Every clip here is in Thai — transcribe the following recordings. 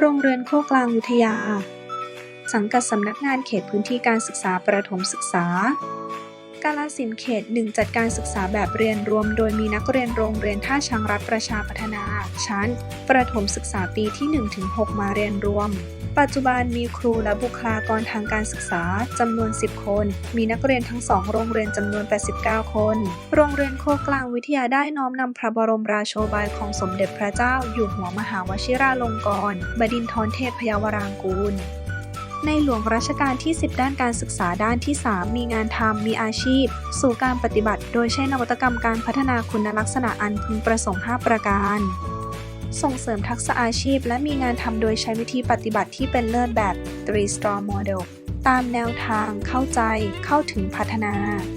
โรงเรียนโคกลางวิทยา สังกัดสำนักงานเขตพื้นที่การศึกษาประถมศึกษา กาลสินเขตหนึ่งจัดการศึกษาแบบเรียนรวม โดยมีนักเรียนโรงเรียนท่าช้างรัฐประชาพัฒนา ชั้น ประถมศึกษาปีที่ 1-6 มาเรียนรวม ปัจจุบันมีครูและบุคลากรทางการศึกษาจำนวน 10 คน มีนักเรียนทั้งสองโรงเรียนจำนวน 89 คน โรงเรียนโคกลางวิทยาได้น้อมนำพระบรมราโชบายของสมเด็จพระเจ้า อยู่หัวมหาวชิราลงกรณ์บดินทรเทพยาวรางกูล ในหลวงรัชกาลที่ 10 ด้านการศึกษาด้านที่ 3 มีงานทำมีอาชีพ สู่การปฏิบัติ โดยใช้นวัตกรรมการพัฒนาคุณลักษณะอันพึงประสงค์ 5 ประการ ส่งเสริมทักษะอาชีพ และมีงานทำโดยใช้วิธีปฏิบัติที่เป็นเลิศแบบ three star model ตามแนวทางเข้าใจเข้าถึงพัฒนา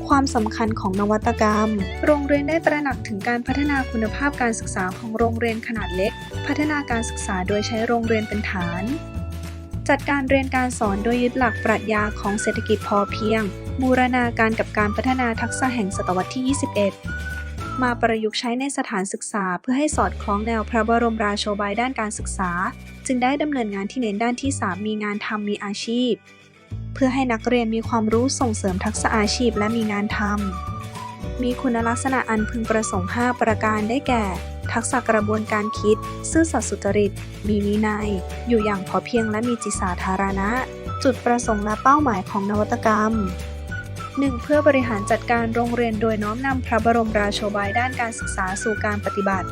ความสำคัญของนวัตกรรม โรงเรียนได้ตระหนักถึงการพัฒนาคุณภาพการศึกษาของโรงเรียนขนาดเล็ก พัฒนาการศึกษาโดยใช้โรงเรียนเป็นฐาน จัดการเรียนการสอนโดยยึดหลักปรัชญาของเศรษฐกิจพอเพียง บูรณาการกับการพัฒนาทักษะแห่งศตวรรษที่ 21 มาประยุกต์ใช้ในสถานศึกษาเพื่อให้สอดคล้องแนวพระบรมราโชบายด้านการศึกษา จึงได้ดำเนินงานที่เน้นด้านที่ 3 มีงานทำมีอาชีพ เพื่อให้นักเรียนมีความรู้ส่งเสริมทักษะอาชีพและมีงานทำมีคุณลักษณะอันพึงประสงค์ 5 ประการได้แก่ ทักษะกระบวนการคิด ซื่อสัตย์สุจริต มีวินัย อยู่อย่างพอเพียงและมีจิตสาธารณะ จุดประสงค์และเป้าหมายของนวัตกรรม 1. เพื่อบริหารจัดการโรงเรียนโดยน้อมนำพระบรมราโชบายด้านการศึกษาสู่การปฏิบัติ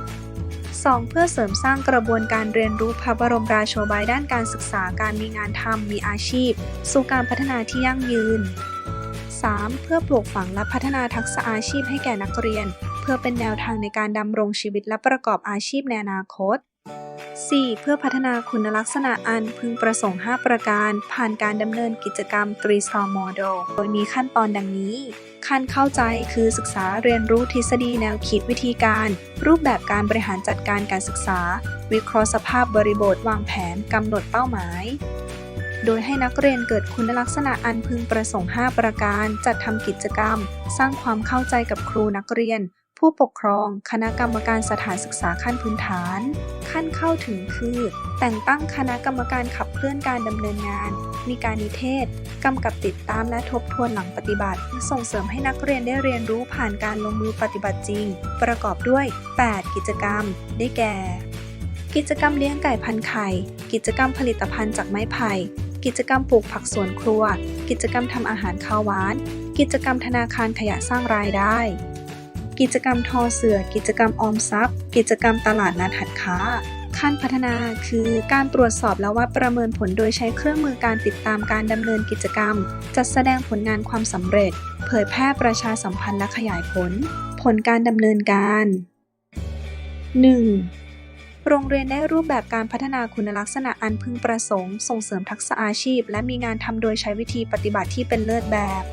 2. เพื่อเสริมสร้างกระบวนการเรียนรู้พระบรมราโชบายด้านการศึกษาการมีงานทำมีอาชีพ สู่การพัฒนาที่ยั่งยืน 3. เพื่อปลูกฝังและพัฒนาทักษะอาชีพให้แก่นักเรียน พื่อเป็นแนวทางในการดำรงชีวิตและประกอบอาชีพในอนาคต 4. เพื่อพัฒนาคุณลักษณะอันพึงประสงค์ 5 ประการ ผ่านการดำเนินกิจกรรม3 Star Model โดยมีขั้นตอนดังนี้ ขั้นเข้าใจคือศึกษาเรียนรู้ทฤษฎีแนวคิดวิธีการ รูปแบบการบริหารจัดการการศึกษา วิเคราะห์สภาพบริบทวางแผนกำหนดเป้าหมาย โดยให้นักเรียนเกิดคุณลักษณะอันพึงประสงค์ 5 ประการ จัดทำกิจกรรม สร้างความเข้าใจกับครูนักเรียน ผู้ปกครอง คณะกรรมการสถานศึกษาขั้นพื้นฐาน ขั้นเข้าถึงคือ แต่งตั้งคณะกรรมการขับเคลื่อนการดำเนินงาน มีการนิเทศกำกับติดตามและทบทวนหลังปฏิบัติ ส่งเสริมให้นักเรียนได้เรียนรู้ผ่านการลงมือปฏิบัติจริง ประกอบด้วย 8 กิจกรรม ได้แก่ กิจกรรมเลี้ยงไก่พันไข่ กิจกรรมผลิตภัณฑ์จากไม้ไผ่กิจกรรมปลูกผักสวนครัว กิจกรรมทำอาหารข้าวหวาน กิจกรรมธนาคารขยะสร้างรายได้ กิจกรรมทอเสือ กิจกรรมออมทรัพย์ กิจกรรมตลาดนัดหัดค้า ขั้นพัฒนาคือการตรวจสอบและวัดประเมินผลโดยใช้เครื่องมือการติดตามการดำเนินกิจกรรม จัดแสดงผลงานความสำเร็จ เผยแพร่ประชาสัมพันธ์และขยายผล ผลการดำเนินการ 1. โรงเรียนได้รูปแบบการพัฒนาคุณลักษณะอันพึงประสงค์ ส่งเสริมทักษะอาชีพ และมีงานทำโดยใช้วิธีปฏิบัติที่เป็นเลิศแบบ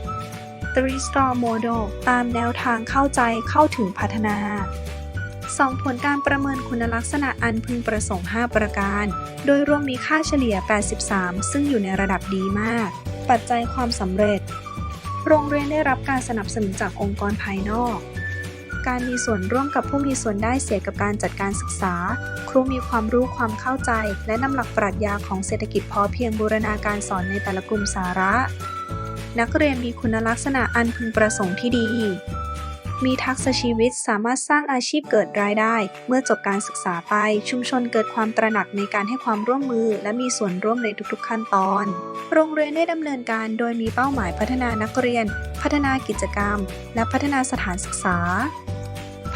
Three Star Model ตามแนวทางเข้าใจเข้าถึงพัฒนา 2. ผลการประเมินคุณลักษณะอันพึงประสงค์ 5 ประการ โดยรวมมีค่าเฉลี่ย 83 ซึ่งอยู่ในระดับดีมาก ปัจจัยความสำเร็จ โรงเรียนได้รับการสนับสนุนจากองค์กรภายนอก การมีส่วนร่วมกับผู้มีส่วนได้เสียกับการจัดการศึกษา ครูมีความรู้ความเข้าใจ และนำหลักปรัชญาของเศรษฐกิจพอเพียงบูรณาการสอนในแต่ละกลุ่มสาระ นักเรียนมีคุณลักษณะอันพึงประสงค์ที่ดี มีทักษะชีวิตสามารถสร้างอาชีพเกิดรายได้ เมื่อจบการศึกษาไปชุมชนเกิดความตระหนักในการให้ความร่วมมือ และมีส่วนร่วมในทุกๆขั้นตอน โรงเรียนได้ดำเนินการโดยมีเป้าหมายพัฒนานักเรียน พัฒนากิจกรรม และพัฒนาสถานศึกษา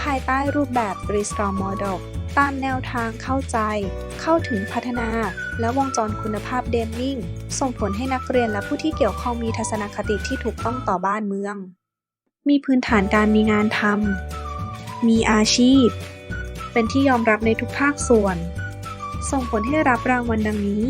ภายใต้รูปแบบ Three Star Model ตามแนวทางเข้าใจ เข้าถึงพัฒนา และวงจรคุณภาพเดมมิ่ง ส่งผลให้นักเรียนและผู้ที่เกี่ยวข้องมีทัศนคติที่ถูกต้องต่อบ้านเมือง มีพื้นฐานการมีงานทำ มีอาชีพ เป็นที่ยอมรับในทุกภาคส่วน ส่งผลให้รับรางวัลดังนี้